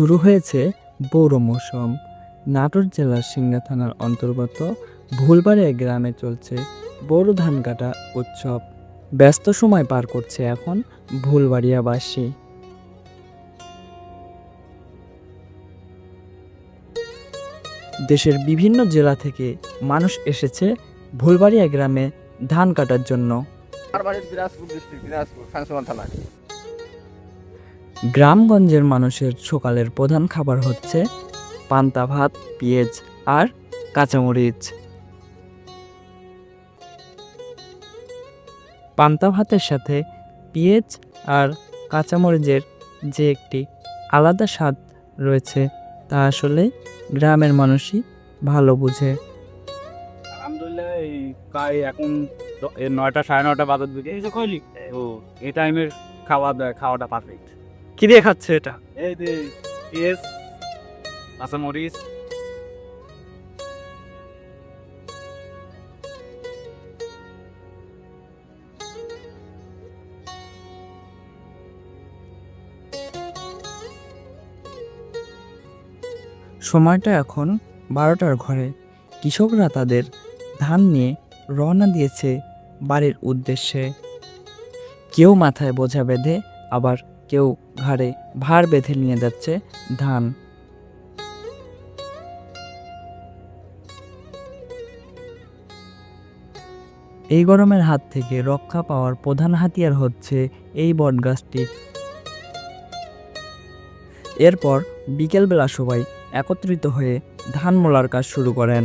শুরু হয়েছে বৌর মৌসুম। নাটোর জেলার সিংড়া থানার অন্তর্গত ভুলবাড়িয়া গ্রামে চলছে বড় ধান কাটা উৎসব। ব্যস্ত সময় পার করছে এখন ভুলবাড়িয়াবাসী। দেশের বিভিন্ন জেলা থেকে মানুষ এসেছে ভুলবাড়িয়া গ্রামে ধান কাটার জন্য। গ্রামগঞ্জের মানুষের সকালের প্রধান খাবার হচ্ছে পান্তা ভাত পেঁয়াজ আর কাঁচামরিচ। পান্তা ভাতের সাথে পেঁয়াজ আর কাঁচামরিচের যে একটি আলাদা স্বাদ রয়েছে তা আসলে গ্রামের মানুষই ভালো বুঝে। আলহামদুলিল্লাহ এই প্রায় এখন এই নয়টা সাড়ে নয়টা বাজার দিকে। এই যে কইলি ও এই টাইমের খাওয়া দাওয়া খাওয়াটা পারফেক্ট কি দিয়ে খাচ্ছে এটা? এই যে পেঁয়াজ কাঁচামরিচ। সময়টা এখন বারোটার ঘরে। কৃষকরা তাদের ধান নিয়ে রওনা দিয়েছে বাড়ির উদ্দেশ্যে। কেউ মাথায় বোঝা বেঁধে আবার কেউ ঘাড়ে ভার বেঁধে নিয়ে যাচ্ছে ধান। এই গরমের হাত থেকে রক্ষা পাওয়ার প্রধান হাতিয়ার হচ্ছে এই বটগাছটি। এরপর বিকেলবেলা সবাই একত্রিত হয়ে ধান মোলার কাজ শুরু করেন।